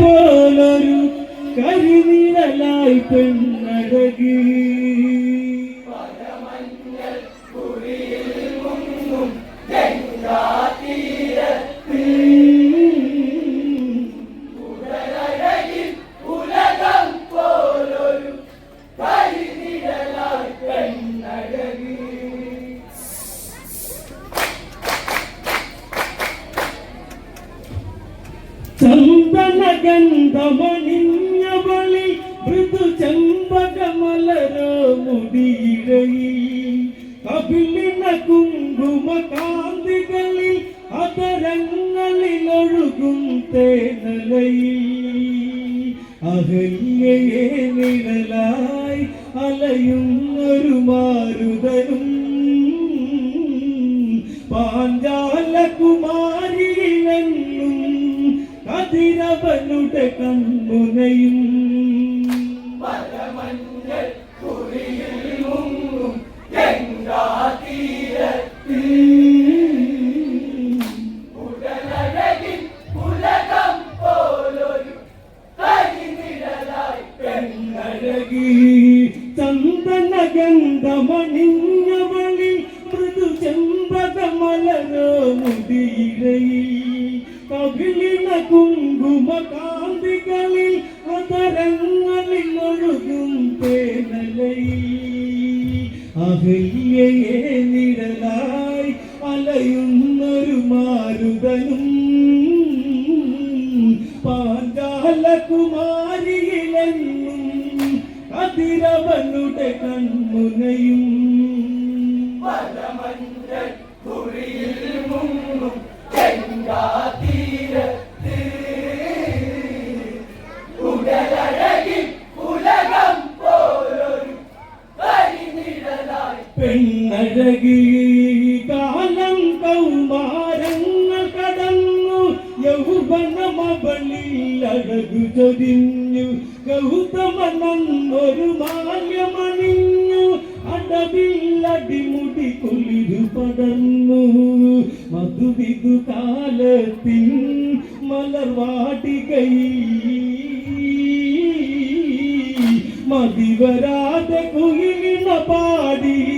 പോലൊരു കരിനിഴലായി പെണ്ണഴകി. ഗന്ധമണിഞ്ഞവളി മൃദു ചെമ്പകമലരോ മുടിയിഴയിൽ കപിളിന കുങ്കുമ കാന്തികളിൽ അതരങ്ങളിൽ ഒഴുകും തേനലയിൽ. അഹല്യയെ നിഴലായി അലയും ഒരു മാരുതനും പാഞ്ചാലകുമാരിയിലെന്നും കൺമുനയും അഴകി ചന്ദന ഗന്ധമണിഞ്ഞവളി തേനലയിൽ അഹല്യയെ നിഴലായി അലയുന്നൊരു മാരുതനും. പാഞ്ചാലകുമാരിയിലെന്നും അതിരവനുടെ കൺമുനയും പെണ്ണഴകി കാലം കൗമാരങ്ങൾ കടന്നു. യൗവനമവളിൽ അഴകു ചൊരിഞ്ഞു. ഗൗതമനൊരു മാല്യമണിഞ്ഞു അടവില്ലടിമുടി കുളിരു പടർന്നു. മധുവിധു കാലത്തിൻ മലർവാടികയിൽ മതിവരാതെ കുയിലിന പാടി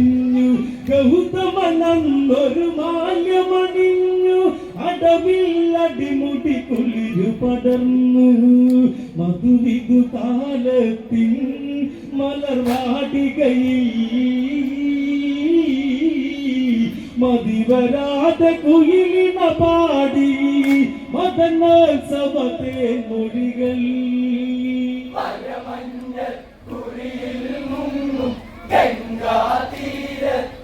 ചൊരിഞ്ഞു കൗതമനന്ദൊരു മാല്യമണിഞ്ഞു അടവിൽ അടിമുടി കുളിരു പടർന്നു. മധുവിതു കാലത്തിൻ മലർവാടികയിൽ മതിവരാത കുയിലിന പാടി മതനോത്സവത്തെ മൊഴികൾ. പെണ്ണഴകി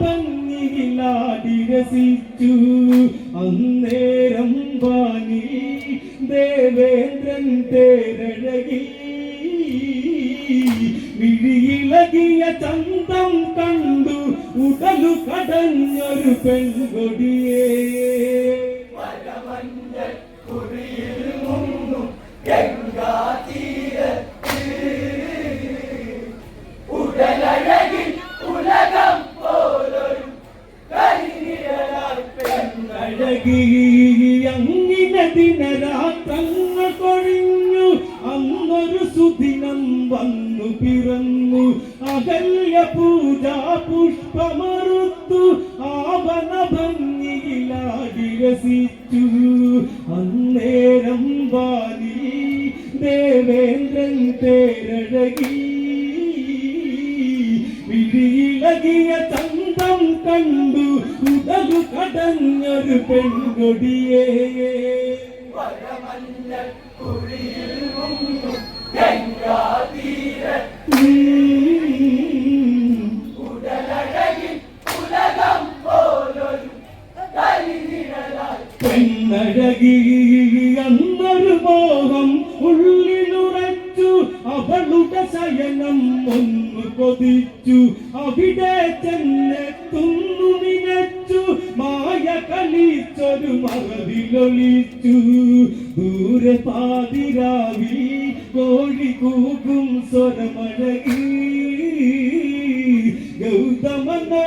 ഭംഗിയിലാടി രസിച്ചു അന്നേരം വാണി ദേവേന്ദ്രൻ തേരഴകി. വിഴിയിളകിയ ചന്തം കണ്ടു ഉടലു കടഞ്ഞൊരു പെൺകൊടിയേ. അന്നൊരു സുദിനം വന്നു പിറന്നു. അകല്യ പൂജാ പുഷ്പമറുത്തു. ആവന ഭംഗിയിലാടി രസിച്ചു. അന്നേരം വാലി ദേവേന്ദ്രൻ തേരഴകി വിഴിയിളകിയ ചന്തം കണ്ടു. ഉടലു കടഞ്ഞൊരു പെൺകൊടിയേ പെണ്ണഴകി അന്നൊരു മോഹം ഉള്ളിലുറച്ചു അവളുടെ ശയനം ഒന്ന് കൊതിച്ചു. അവിടെ ചെന്നെത്തും കളിച്ചൊരു മറവിലൊളിച്ചു ദൂരെ പാതിരാവി കോഴി കൂക്കും സ്വരമഴകി. ഗൗതമനോ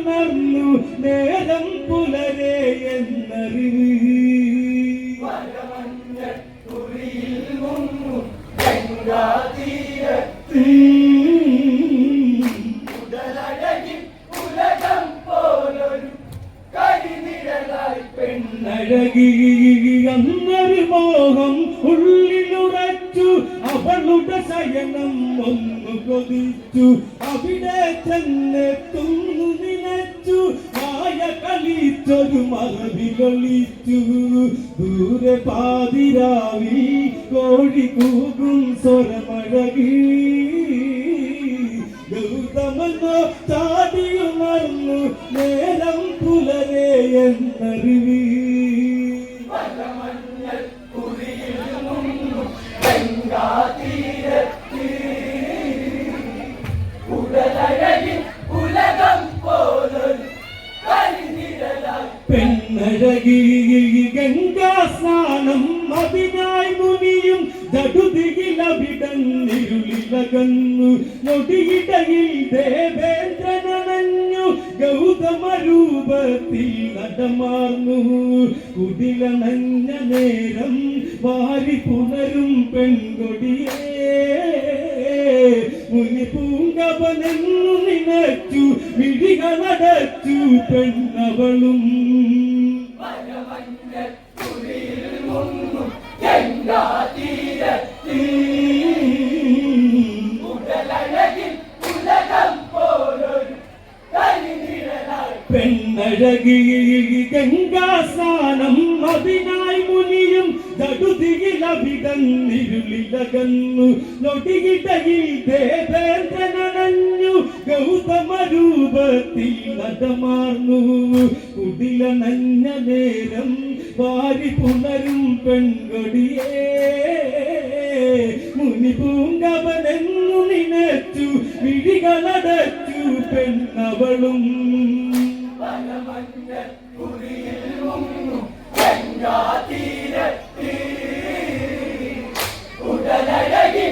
നടന്നു നേരം പുലരെ എന്നറിവ് പെണ്ണഴകി ഒന്ന് കൊതിച്ചു അവിടെ ചെന്നെത്തുന്നു നിനച്ചു ആയ കളിച്ചൊരു മറവിലൊളിച്ചു ദൂരെ പാതിരാവി കോഴി കൂകും സ്വരമഴകി. ഗൗതമനോ ചാടിയുണർന്നു നേരം പുലരെ എന്നറിവി. പെണ്ണഴകി ഗംഗാ സ്നാനം അതിനായി മുനിയും ജടുതിയിലവിടന്നിരുളിലകന്നു നൊടിയിടയിൽ ദേവേന്ദ്രനണഞ്ഞു. ഗൗതമ രൂപത്തിൽ നടമാർന്നു. കുടിലണഞ്ഞ നേരം വാരി പുണരും പെൺകൊടിയേ. മുനി പൂങ്കവനെന്നു നിനച്ചു വിഴികളടച്ചു പെണ്ണവളും. പെണ്ണഴകി ഗംഗാസാനം അതിനായി മുനിയും ജടുതിയിലവിടന്നിരുളിലകന്നു നൊടിയിടയിൽ ദേവേന്ദ്രനണഞ്ഞു ഗൗതമ രൂപത്തിൽ നടമാർന്നു. കുടിലണഞ്ഞ നേരം വാരി പുണരും പെൺകൊടിയേ. മുനി പൂങ്കവനെന്നു നിനച്ചു വിഴികളടച്ചു പെണ്ണവളും ും. ഉടലഴകി